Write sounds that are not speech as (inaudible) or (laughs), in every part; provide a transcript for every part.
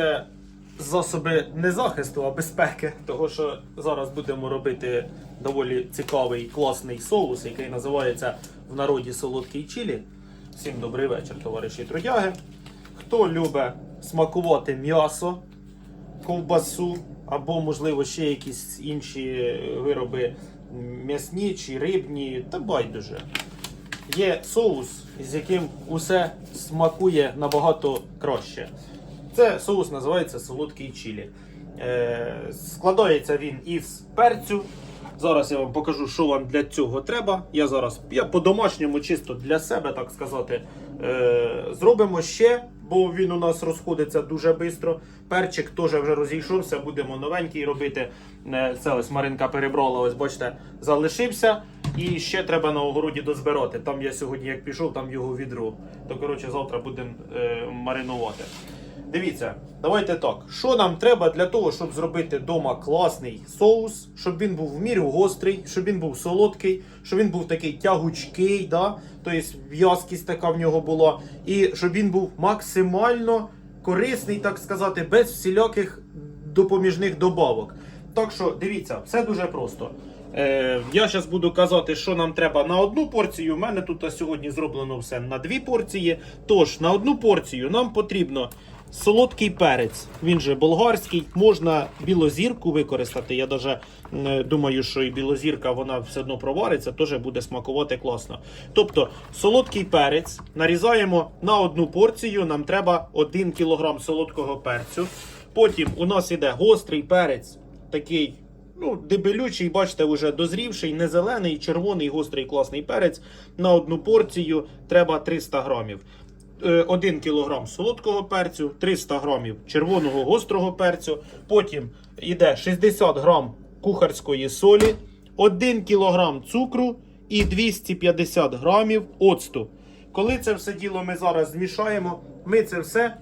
це засоби не захисту, а безпеки. Того що зараз будемо робити доволі цікавий класний соус, який називається в народі солодкий чилі. Всім добрий вечір, товариші трудяги. Хто любить смакувати м'ясо, ковбасу або, можливо, ще якісь інші вироби м'ясні чи рибні, та байдуже. Є соус, з яким усе смакує набагато краще. Це соус називається солодкий чилі. Е, складається він із перцю. Зараз я вам покажу, що вам для цього треба. Я зараз я по-домашньому, чисто для себе, так сказати, е, зробимо ще, бо він у нас розходиться дуже швидко. Перчик теж вже розійшовся, будемо новенький робити. Е, Це ось Маринка перебрала, ось бачите, залишився. І ще треба на огороді дозбирати. Там я сьогодні, як пішов, там його відро. То коротше, завтра будемо е, маринувати. Дивіться, давайте так. Що нам треба для того, щоб зробити вдома класний соус, щоб він був в міру гострий, щоб він був солодкий, щоб він був такий тягучкий, да? тобто в'язкість така в нього була, і щоб він був максимально корисний, так сказати, без всіляких допоміжних добавок. Так що дивіться, все дуже просто. Е, я зараз буду казати, що нам треба на одну порцію. У мене тут сьогодні зроблено все на дві порції. Тож на одну порцію нам потрібно солодкий перець. Він же болгарський. Можна білозірку використати. Я навіть думаю, що і білозірка вона все одно провариться, теж буде смакувати класно. Тобто, солодкий перець нарізаємо на одну порцію. Нам треба 1 кг солодкого перцю. Потім у нас іде гострий перець, такий ну, дебелючий, бачите, вже дозрівший, не зелений, червоний, гострий, класний перець. На одну порцію треба 300 грамів. 1 кг солодкого перцю, 300 грамів червоного гострого перцю. Потім йде 60 грам кухарської солі, 1 кг цукру і 250 грамів оцту. Коли це все діло ми зараз змішаємо, ми це все,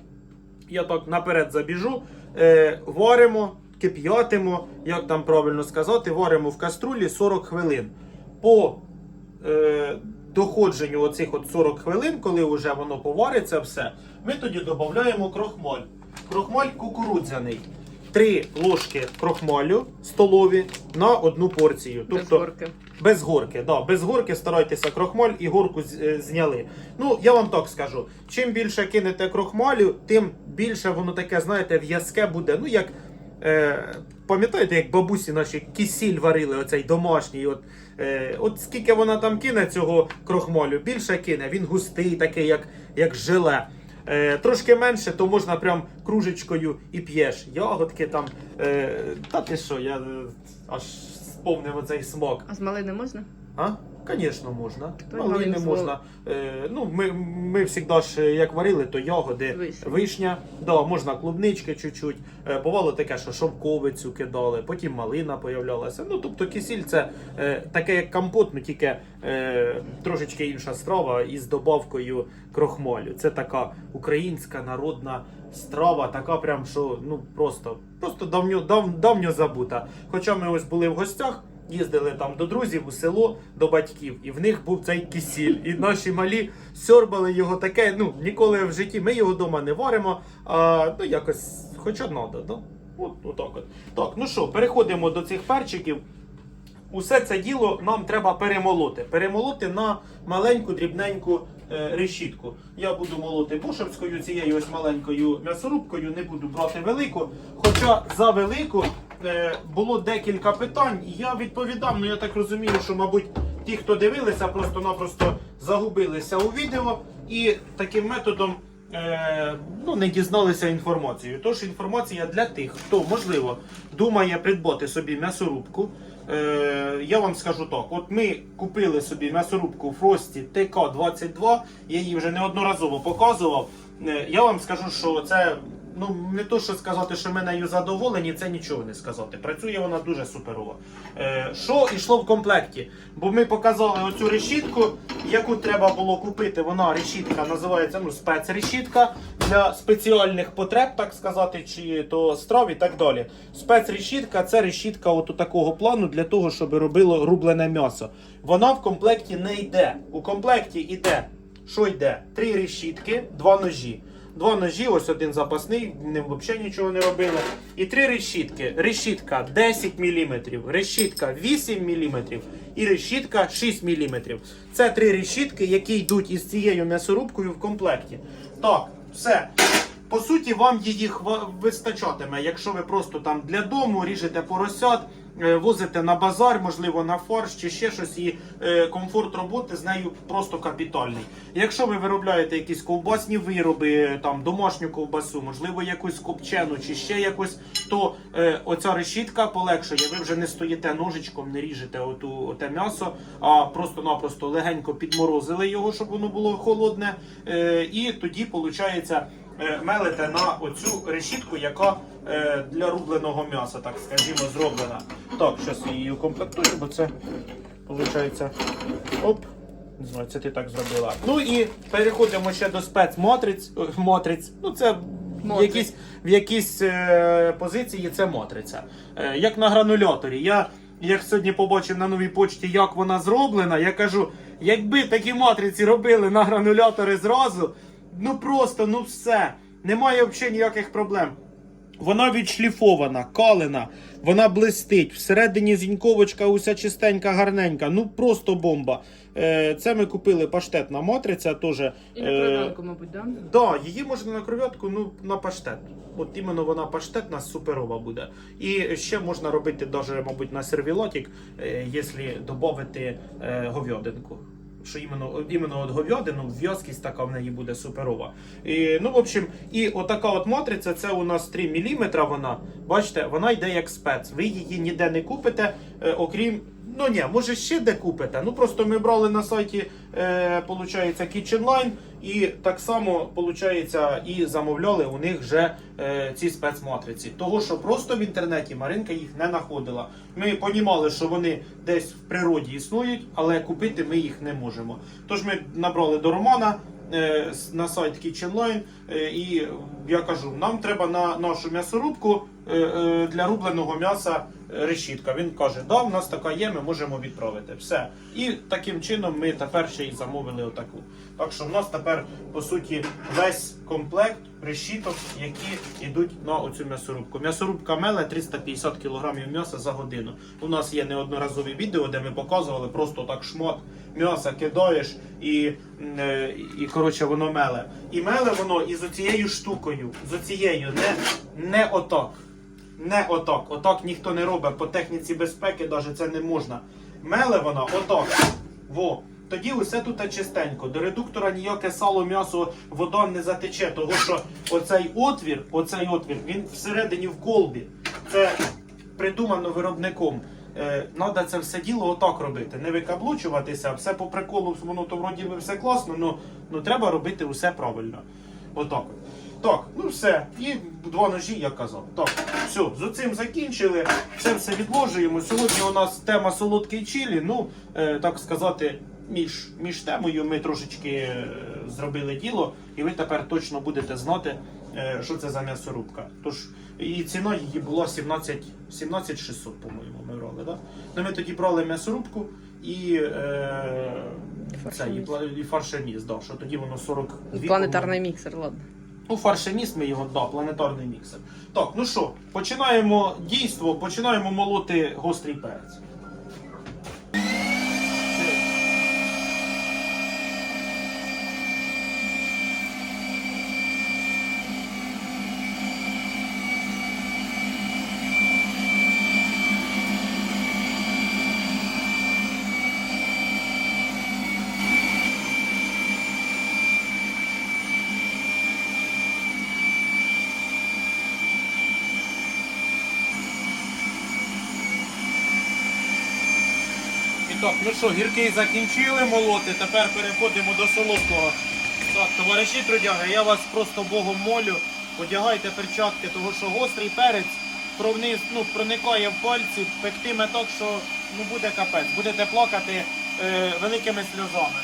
я так наперед забіжу, е, варимо кип'ятимо, як там правильно сказати, варимо в каструлі 40 хвилин. По е, доходженню оцих от 40 хвилин, коли вже воно повариться все, ми тоді додаємо крохмаль. Крохмаль кукурудзяний. 3 ложки крохмалю столові на одну порцію. Без Тобто, горки. без горки, да, без горки старайтеся крохмаль і горку е, зняли. Ну, я вам так скажу: чим більше кинете крохмалю, тим більше воно таке, знаєте, в'язке буде. Ну, як е, пам'ятаєте, як бабусі наші кисіль варили, оцей домашній. От, е, от скільки вона там кине цього крохмалю, більше кине, він густий, такий, як, як желе. Е, трошки менше, то можна прям кружечкою і п'єш. Ягодки там. Е, та ти що, я е, аж сповнив оцей смак. А з малини можна? А? Звісно, можна. Малини можна. Е, ну, ми, ми завжди ж як варили, то ягоди, Вишня. вишня, да, можна клубнички чуть-чуть. Е, бувало таке, що шовковицю кидали, потім малина появлялася. Ну, тобто кисіль це е, таке як компот, ну тільки е, трошечки інша страва із добавкою крохмалю. Це така українська народна страва, така прям, що ну просто, просто давньо, дав, давньо забута. Хоча ми ось були в гостях. Їздили там до друзів у село, до батьків, і в них був цей кисіль. І наші малі сьорбали його таке. Ну ніколи в житті ми його вдома не варимо. А ну якось, хоча надо, да? От, отак от. Так, ну що, переходимо до цих перчиків. Усе це діло нам треба перемолоти. Перемолоти на маленьку дрібненьку е, решітку. Я буду молоти бушевською цією ось маленькою м'ясорубкою, не буду брати велику. Хоча за велику було декілька питань, я відповідав. Ну я так розумію, що, мабуть, ті, хто дивилися, просто-напросто загубилися у відео і таким методом. Е, ну, не дізналися інформацією. Тож інформація для тих, хто можливо думає придбати собі м'ясорубку. Е, я вам скажу так: от ми купили собі м'ясорубку Frosty TK22, я її вже неодноразово показував. Е, я вам скажу, що це ну не то, що сказати, що ми нею задоволені, це нічого не сказати. Працює вона дуже суперово. Е, що йшло в комплекті? Бо ми показали оцю решітку, яку треба було купити. Вона решітка називається ну, спецрешітка для спеціальних потреб, так сказати, чи то страв і так далі. Спецрешітка це решітка от такого плану для того, щоб робило рублене м'ясо. Вона в комплекті не йде. У комплекті йде, що йде? Три решітки, два ножі. Два ножі, ось один запасний, ним взагалі нічого не робили. І три решітки. Решітка 10 мм, решітка 8 мм і решітка 6 мм. Це три решітки, які йдуть із цією м'ясорубкою в комплекті. Так, все. По суті, вам її вистачатиме, якщо ви просто там для дому ріжете поросят, возите на базар, можливо, на фарш чи ще щось, і е, комфорт роботи з нею просто капітальний. Якщо ви виробляєте якісь ковбасні вироби, е, там домашню ковбасу, можливо, якусь копчену чи ще якось, то е, оця решітка полегшує. Ви вже не стоїте ножичком, не ріжете оту, оте м'ясо, а просто-напросто легенько підморозили його, щоб воно було холодне. Е, і тоді, виходить, е, мелите на оцю решітку, яка е, для рубленого м'яса, так скажімо, зроблена. Так, зараз її укомплектую, бо це виходить. Оп. Не знаю, це ти так зробила. Ну і переходимо ще до спецматриць. Ой, Матриць. Ну, це в якійсь, в якійсь е, позиції це матриця. Е, як на грануляторі. Я як сьогодні побачив на новій почті, як вона зроблена, я кажу, якби такі матриці робили на гранулятори зразу, ну просто, ну все. Немає взагалі ніяких проблем. Вона відшліфована, калена, вона блистить. Всередині зіньковочка уся чистенька, гарненька. Ну просто бомба. Е, це ми купили паштетна матриця теж. І на кров'янку, мабуть, да? Да, її можна на кров'ятку, ну на паштет. От іменно вона паштетна, суперова буде. І ще можна робити даже, мабуть, на сервілотик, е, якщо додати е, говядинку. Що іменно, іменно от говядину, в'язкість така в неї буде суперова. І, ну, в общем, і отака от матриця, це у нас 3 мм вона. Бачите, вона йде як спец. Ви її ніде не купите, е, окрім. Ну ні, може ще де купите. Ну просто ми брали на сайті, е, получається, Kitchen Line, і так само, получається, і замовляли у них вже е, ці спецматриці. Того, що просто в інтернеті Маринка їх не знаходила. Ми понімали, що вони десь в природі існують, але купити ми їх не можемо. Тож ми набрали до Романа. Е, На сайт Kitchen Line, е, і я кажу, нам треба на нашу м'ясорубку е, для рубленого м'яса решітка. Він каже, да, в нас така є, ми можемо відправити. Все. І таким чином ми тепер ще й замовили отаку. Так що в нас тепер, по суті, весь комплект решіток, які йдуть на оцю м'ясорубку. М'ясорубка меле 350 кг м'яса за годину. У нас є неодноразові відео, де ми показували просто так шмат м'яса кидаєш і, е, і коротше воно меле. І меле воно із оцією штукою, з оцією, не, не отак. Не отак. Отак ніхто не робить. По техніці безпеки навіть це не можна. Меле вона отак. Во. Тоді усе тут чистенько. До редуктора ніяке сало, м'ясо, вода не затече, тому що оцей отвір, оцей отвір, він всередині в колбі. Це придумано виробником. Надо це все діло отак робити, не викаблучуватися, все по приколу, воно то вроді би все класно, але ну, треба робити усе правильно. Отак. Так, ну все. І два ножі, я казав. Так, все, з цим закінчили. Це все відложуємо. Сьогодні у нас тема солодкий чилі. Ну, е, так сказати, між, між темою ми трошечки е, зробили діло, і ви тепер точно будете знати, е, що це за м'ясорубка. Тож, і ціна її була 17, 17 600, по-моєму, ми брали. Да? Ну, ми тоді брали м'ясорубку і, е, це, і, пла- і фаршеніс, да, що тоді воно 42 планетарний міксер, ладно. Ну, фаршеніс ми його, да, планетарний міксер. Так, ну що, починаємо дійство, починаємо молоти гострий перець. Що, гіркий закінчили молоти, тепер переходимо до солодкого. Так, товариші трудяги, я вас просто Богом молю, одягайте перчатки, тому що гострий перець провниз, ну, проникає в пальці, пектиме так, що ну, буде капець. Будете плакати е, великими сльозами.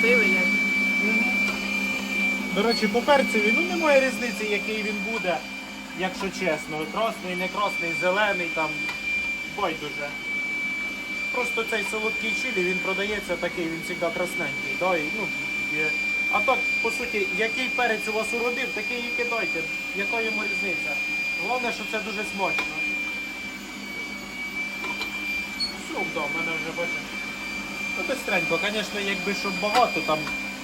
Красивий як. Речі, по перцеві, ну немає різниці, який він буде, якщо чесно. Красний, не красний, зелений, там байдуже. Просто цей солодкий чилі, він продається такий, він завжди красненький. Да? І, ну, є. А так, по суті, який перець у вас уродив, такий і кидайте. Яка йому різниця? Головне, що це дуже смачно. Все, да, в мене вже бачите. Ну, бистренько, звісно, якби щоб багато там,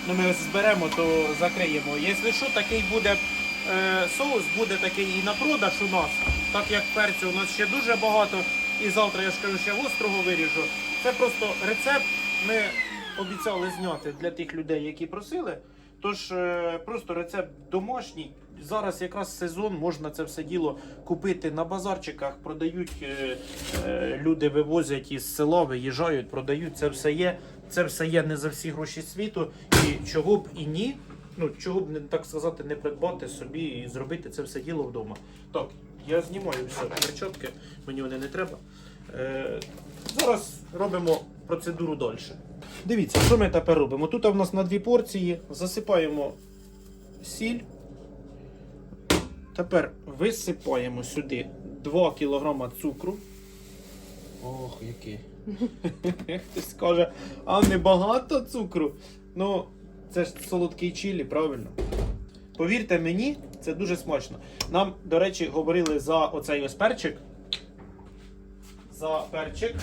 ну ми зберемо, то закриємо. Якщо що, такий буде е, соус, буде такий і на продаж у нас, так як перцю у нас ще дуже багато. І завтра я ж кажу, ще гострого виріжу. Це просто рецепт. Ми обіцяли зняти для тих людей, які просили. Тож е, просто рецепт домашній. Зараз якраз сезон, можна це все діло купити на базарчиках, продають е, е, люди вивозять із села, виїжджають, продають. Це все є. Це все є не за всі гроші світу. І чого б і ні. Ну чого б не так сказати, не придбати собі і зробити це все діло вдома. Так, я знімаю все перчатки, мені вони не треба. Е, зараз робимо процедуру далі. Дивіться, що ми тепер робимо? Тут у нас на дві порції засипаємо сіль. Тепер висипаємо сюди 2 кг цукру. Ох, який. Хтось скаже, а не багато цукру. Ну, це ж солодкий чилі, правильно? Повірте мені, це дуже смачно. Нам, до речі, говорили за оцей ось перчик. За перчик.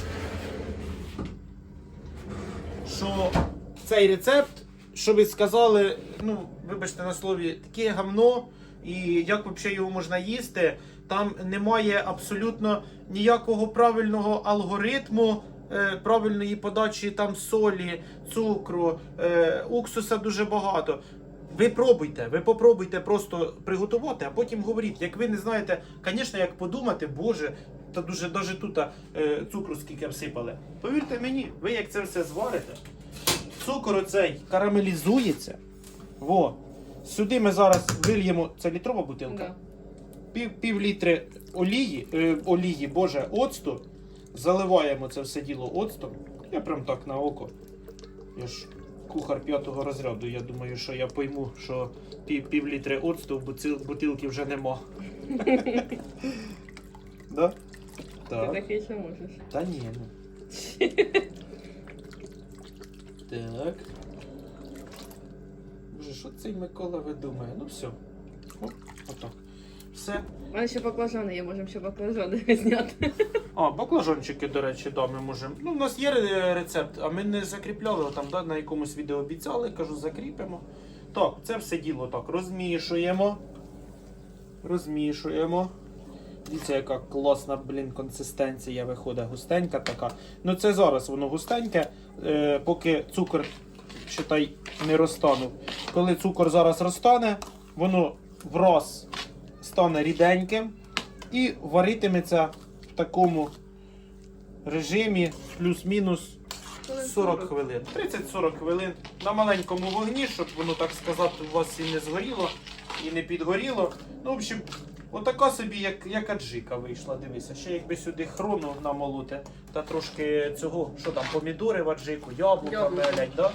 Що цей рецепт, що ви сказали, ну, вибачте на слові, таке гавно, і як взагалі його можна їсти, там немає абсолютно ніякого правильного алгоритму. Е, Правильної подачі там солі, цукру, е, уксуса дуже багато. Ви пробуйте, ви попробуйте просто приготувати, а потім говоріть. Як ви не знаєте, звісно, як подумати, боже, та дуже даже тут е, цукру скільки всипали. Повірте мені, ви як це все зварите, цукор оцей карамелізується. Во. Сюди ми зараз вильємо. Це літрова бутилка. Да. Пів, пів літри олії, е, олії, боже, оцту. Заливаємо це все діло оцтом. Я прям так на око. Я ж кухар п'ятого розряду. Я думаю, що я пойму, що пів, пів літри оцту в бутилки вже нема. (laughs) да? Ти Так. такий ще можеш. Та ні, ну. (laughs) Так. Боже, що цей Микола видумає? Ну все. Оп, отак. Все. У мене ще баклажани є, можемо ще баклажани (laughs) зняти. А, баклажанчики, до речі, да, ми можемо. Ну, у нас є рецепт, а ми не закріпляли там, да, на якомусь відео обіцяли, кажу, закріпимо. Так, це все діло так. Розмішуємо. Розмішуємо. Дивіться, яка класна, блін, консистенція виходить, густенька така. Ну це зараз воно густеньке, е, поки цукор, считай, не розтанув. Коли цукор зараз розтане, воно враз стане ріденьким і варитиметься в такому режимі плюс-мінус 40 хвилин. 30-40 хвилин на маленькому вогні, щоб воно, так сказати, у вас і не згоріло, і не підгоріло. Ну, в общем, отака собі, як, як аджика вийшла, дивися. Ще якби сюди хрону намолоти, та трошки цього, що там, помідори в аджику, яблука мелять, да?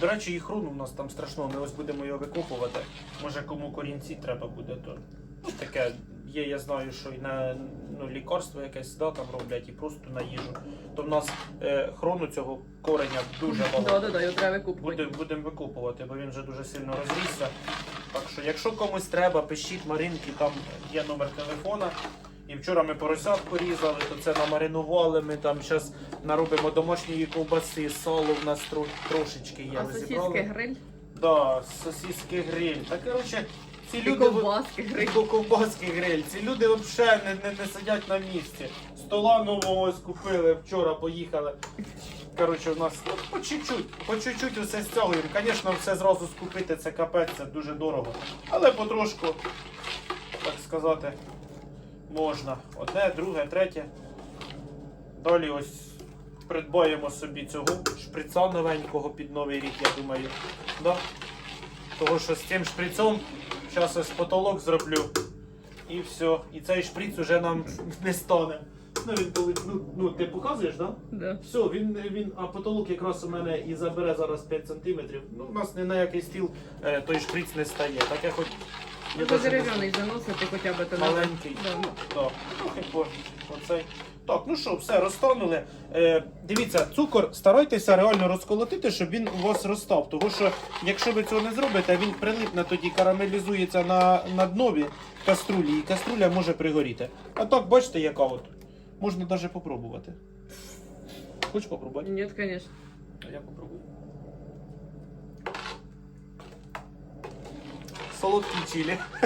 До речі, і хрону у нас там страшно, ми ось будемо його викопувати. Може кому корінці треба буде, то ну, таке є, я знаю, що і на ну, лікарство якесь да, там роблять і просто на їжу. То в нас е, хрону цього кореня дуже Да, багато. да, да, його треба викупити. Будемо будем викопувати, бо він вже дуже сильно розрісся. Так що, якщо комусь треба, пишіть Маринки, там є номер телефона. І вчора ми поросятку різали, то це намаринували. Ми там зараз наробимо домашньої ковбаси, сало в нас трошечки є. А сосиски гриль? Да, сосиски гриль. Та коротше, ці люди. ковбаски гриль. Ко- Ковбаски гриль. Ці люди взагалі не, не, не сидять на місці. Стола нового ось купили, вчора поїхали. Коротше, у нас ну, по чуть-чуть, по чуть-чуть усе стягуємо. Звісно, все зразу скупити це капець, це дуже дорого. Але потрошку, так сказати, можна. Одне, друге, третє. Далі ось придбаємо собі цього шприца новенького під новий рік, я думаю. Да? Того, що з цим шприцом зараз ось потолок зроблю. І все. І цей шприц уже нам не стане. Ну, він коли, ну, ну, ти показуєш, так? Да? Да. Все, він, він, а потолок якраз у мене і забере зараз 5 сантиметрів. Ну, у нас ні на який стіл е, той шприц не стає. Так я хоч. Даже не дерев'яний заносити хоча б то Маленький. Да. Ну, так. Трохи оцей. Так, ну що, все, розтанули. Е, дивіться, цукор старайтеся реально розколотити, щоб він у вас розстав. Тому що, якщо ви цього не зробите, він прилипне тоді, карамелізується на, на днові каструлі, і каструля може пригоріти. А так, бачите, яка от. Можна навіть попробувати. Хочеш попробувати? Ні, звісно. А я попробую. Солодкі чилі. (laughs)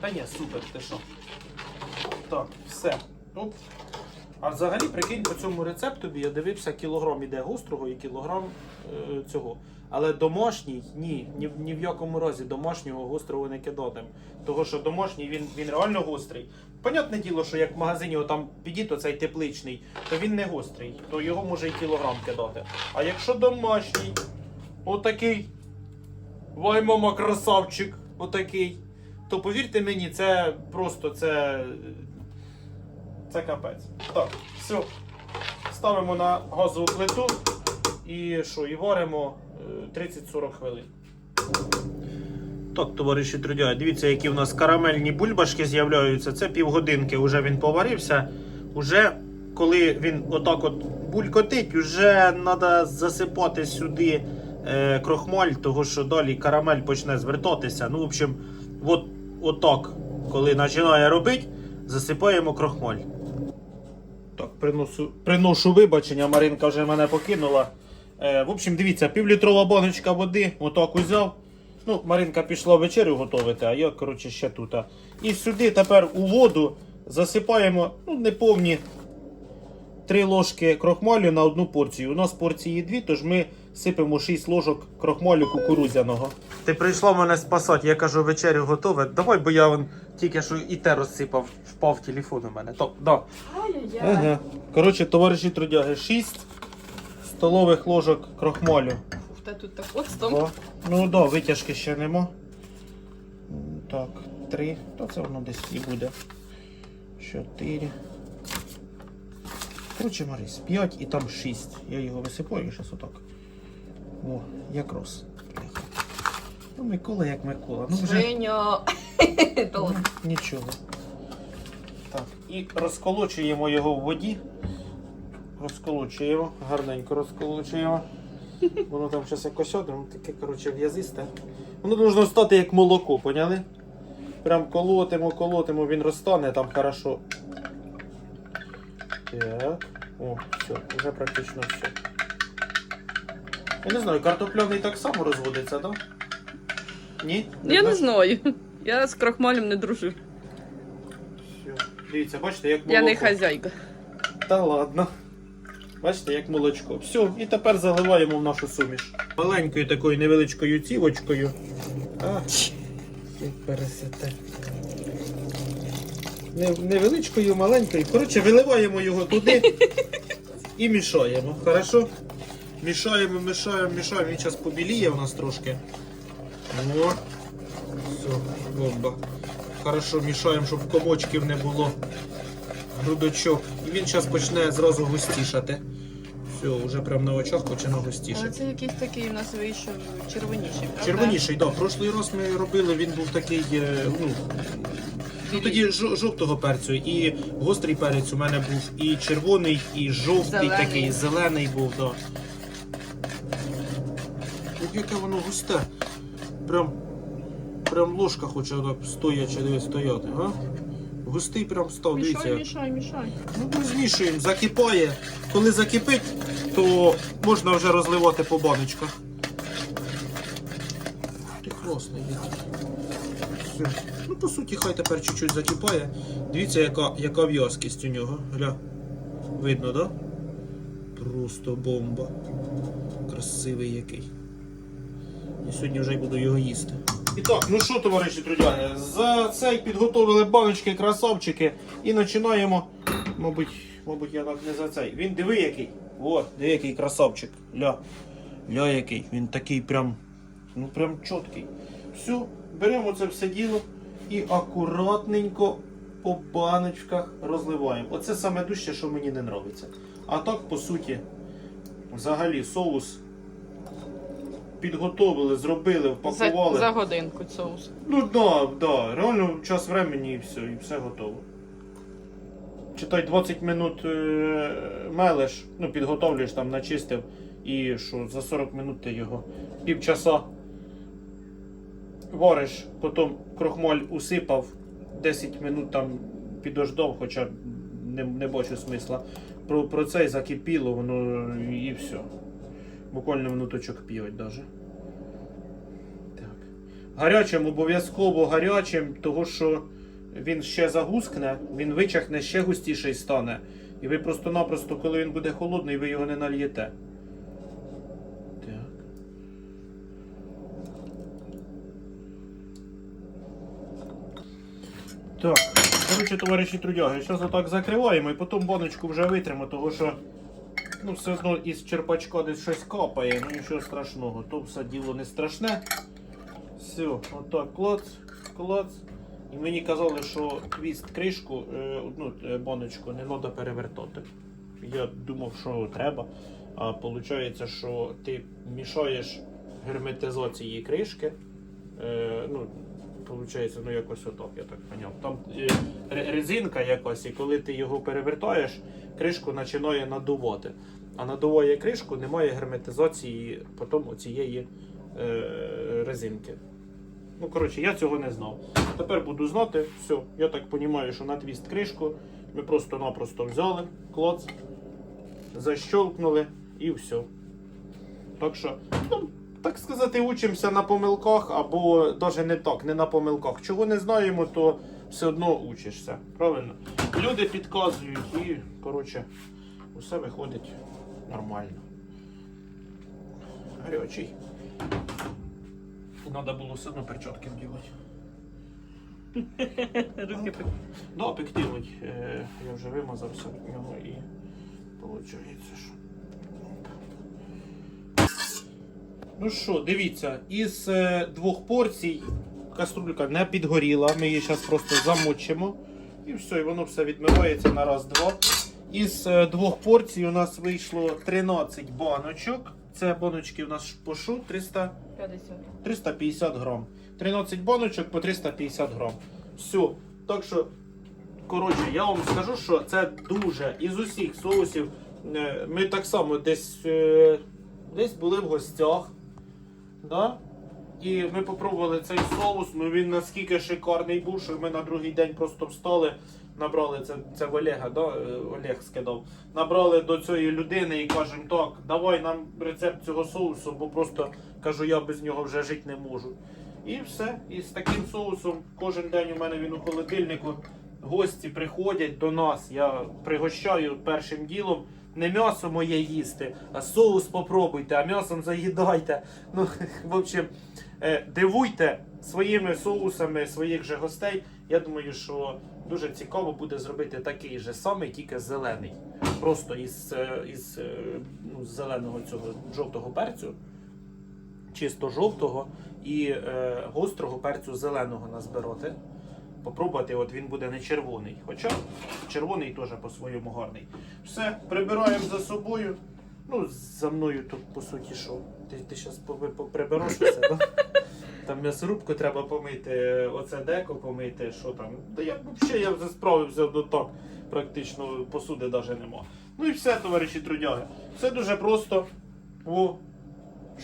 Та ні, супер, ти що. Так, все. Оп. А взагалі, прикинь, по цьому рецептові я дивився, кілограм іде гострого і кілограм е, цього. Але домашній, ні, ні, ні в якому разі домашнього гострого не кидатим. Того, що домашній він, він реально гострий. Понятне діло, що як в магазині там підіть оцей тепличний, то він не гострий, то його може і кілограм кидати. А якщо домашній, отакий, вай мама красавчик, отакий, то повірте мені, це просто це. Це капець. Так, все. Ставимо на газову плиту і що, і варимо е, 30-40 хвилин. Так, товариші трудяги, дивіться, які в нас карамельні бульбашки з'являються. Це півгодинки вже він поварився. Уже коли він отак от булькотить, вже треба засипати сюди е, крохмаль, тому що далі карамель почне звертатися. Ну, в общем, от, отак, коли починає робити, засипаємо крохмаль. Так, приношу, приношу вибачення, Маринка вже мене покинула. Е, в общем, дивіться, півлітрова баночка води, отак узяв. Ну, Маринка пішла вечерю готувати, а я, коротше, ще тут. І сюди тепер у воду засипаємо ну, неповні 3 ложки крохмалю на одну порцію. У нас порції дві, тож ми сипемо 6 ложок крохмалю кукурудзяного. Ти прийшла мене спасати, я кажу, вечерю готове. Давай, бо я вон тільки що і те розсипав, впав телефон у мене. То, да. Ага. Коротше, товариші трудяги, 6 столових ложок крохмалю. Ух, та тут так оцтом. Два. Ну так, да, витяжки ще нема. М, Так, три. Та це воно десь і буде. Чотири. Коротше, Марис, п'ять і там шість. Я його висипаю зараз отак. О, якраз. Ну, Микола як Микола. Ну вже Женя. (laughs) Та нічого. Так, і розколочуємо його в воді. Розколочуємо, гарненько розколочуємо. Воно там зараз якось одне, таке, коротше, в'язисте. Воно должно стати як молоко, поняли? Прям колотимо, колотимо, він розтане там хорошо. Так. О, все, вже практично все. Я не знаю, картопляний так само розводиться, так? Ні? Я не знаю. (laughs) Я з крахмалем не дружу. Все. Дивіться, бачите, як молоко. Я не хазяйка. Та ладно. Бачите, як молочко. Все, і тепер заливаємо в нашу суміш. Маленькою такою невеличкою цівочкою. А, як пересете. Невеличкою, маленькою. Коротше, виливаємо його туди (laughs) і мішаємо. Хорошо? Мішаємо, мішаємо, мішаємо. Він зараз побіліє у нас трошки. О, все, бомба. Хорошо мішаємо, щоб комочків не було грудочок. І він зараз почне зразу густішати. Все, вже прямо на очах почне Але це якийсь такий у нас вийшов червоніший, правда? Червоніший, так. Да. Прошлий раз ми робили, він був такий, е, ну, ну тоді жо- жовтого перцю. І гострий перець у мене був і червоний, і жовтий Зелений. такий, зелений був. Да. Яке воно густе. Прям, прям ложка хоче так стоячи, дивись, стояти, а? Густий прям став. Мішай, мішай, мішай. Ну, ми змішуємо, закипає. Коли закипить, то можна вже розливати по баночках. Який. Все. Ну, по суті, хай тепер чуть-чуть закипає. Дивіться, яка, яка в'язкість у нього. Гля. Видно, так? Да? Просто бомба. Красивий який. І сьогодні вже буду його їсти. І так, ну що, товариші трудяги, за цей підготовили баночки, красавчики і починаємо. Мабуть, мабуть, я так не за цей. Він диви який. О, диви який красавчик. Ля. Ля який. Він такий прям. Ну прям чіткий. Все, беремо це все діло і акуратненько по баночках розливаємо. Оце саме дужче, що мені не подобається. А так, по суті, взагалі соус підготовили, зробили, впакували. за годинку соус. Ну да, да, реально час времени і все, і все готово. Читай 20 минут е, мелеш, ну підготовлюєш там, начистив, і що за 40 минут ти його півчаса вариш, потім крохмаль усипав, 10 минут там підождав, хоча не, не бачу смисла. Про, про це і закипіло, воно і все. Буквально минуточок п'ять даже. Так. Гарячим обов'язково гарячим, того що він ще загускне, він вичахне ще густіший стане. І ви просто-напросто, коли він буде холодний, ви його не нальєте. Так. Так, коротше, товариші трудяги, зараз отак закриваємо і потім баночку вже витримо, того що ну, все одно із черпачка десь щось капає, ну нічого страшного, то все діло не страшне. Все, отак, клац, клац. І мені казали, що твіст кришку, е, одну е, баночку не треба перевертати. Я думав, що треба. А виходить, що ти мішаєш герметизації кришки. Е, ну, Получається, ну якось отак, я так поняв. Там е, резинка якась, і коли ти його перевертаєш, кришку починає надувати. А надуває кришку, немає герметизації потім оцієї е, резинки. Ну, коротше, я цього не знав. Тепер буду знати. Все, я так розумію, що на твіст кришку ми просто-напросто взяли, клац, защелкнули і все. Так що, ну, так сказати, учимося на помилках, або навіть не так, не на помилках. Чого не знаємо, то все одно учишся. Правильно? Люди підказують і, коротше, усе виходить нормально. Гарячий. Надо було все одно перчатки вдівати. Руки пек- Да, пектилить. Е, я вже вимазався від нього і виходить, що. Ну що, дивіться, із е, двох порцій каструлька не підгоріла. Ми її зараз просто замочимо. І все, і воно все відмивається на раз-два. Із е, двох порцій у нас вийшло 13 баночок. Це баночки у нас по що? 300. 350 грам. 13 баночок по 350 грам. Все. Так що, коротше, я вам скажу, що це дуже із усіх соусів. е, Ми так само десь, десь були в гостях. Да? І ми попробували цей соус, ну він наскільки шикарний був, що ми на другий день просто встали, набрали це, це в Олега, да? е, Олег скидав. Набрали до цієї людини і кажемо, так, давай нам рецепт цього соусу, бо просто кажу, я без нього вже жити не можу. І все. І з таким соусом кожен день у мене він у холодильнику. Гості приходять до нас. Я пригощаю першим ділом. Не м'ясо моє їсти, а соус попробуйте, а м'ясом заїдайте. Ну, в общем, е, дивуйте своїми соусами своїх же гостей. Я думаю, що дуже цікаво буде зробити такий же самий, тільки зелений. Просто із, е, із е, ну, зеленого цього жовтого перцю, чисто жовтого і е, гострого перцю зеленого назбирати. Попробувати, от він буде не червоний. Хоча червоний теж по-своєму гарний. Все, прибираємо за собою. Ну, за мною тут, по суті, що? Ти, ти зараз прибереш все, да? (laughs) Там м'ясорубку треба помити, оце деко помити, що там. Та я взагалі я вже справився до так. Практично посуди навіть нема. Ну і все, товариші трудяги. Все дуже просто. О,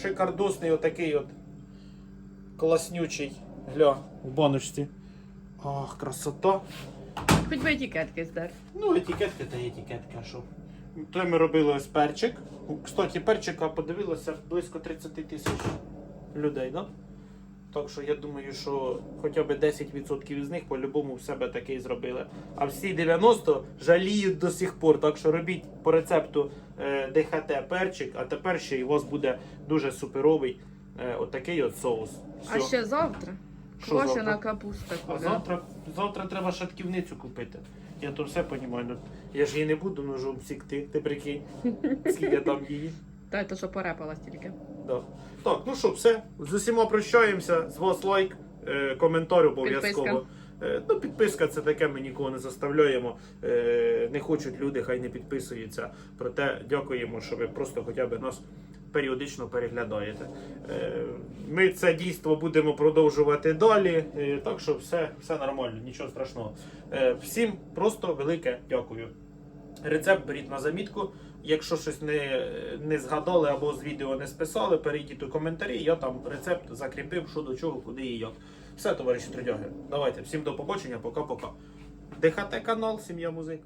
шикардосний отакий от класнючий гля в баночці. Ах, красота. Хоч би етикетки здер. Ну, етикетка та є етикетка, а що. То ми робили ось перчик. Кстати, перчика подивилося близько 30 тисяч людей, да? Так що я думаю, що хоча б 10% із них по-любому в себе такий зробили. А всі 90 жаліють до сих пор. Так що робіть по рецепту е, ДХТ перчик, а тепер ще у вас буде дуже суперовий е, отакий от соус. А ще завтра. Квашена капуста. А завтра, завтра треба шатківницю купити. Я то все розумію. Ну, я ж її не буду ножом сікти, ти прикинь, скільки там її. (laughs) Та то, що порепалась тільки. Да. Так, ну що, все. З усіма прощаємося. З вас лайк, е, коментар обов'язково. Е, Ну, підписка це таке, ми нікого не заставляємо. Е, Не хочуть люди, хай не підписуються. Проте дякуємо, що ви просто хоча б нас періодично переглядаєте. Е, Ми це дійство будемо продовжувати далі. е, Так що все, все нормально, нічого страшного. Е, Всім просто велике дякую. Рецепт беріть на замітку. Якщо щось не, не згадали або з відео не списали, перейдіть у коментарі. Я там рецепт закріпив, що до чого, куди і як. Все, товариші трудяги. Давайте, всім до побачення, пока-пока. ДХТ канал, сім'я музик.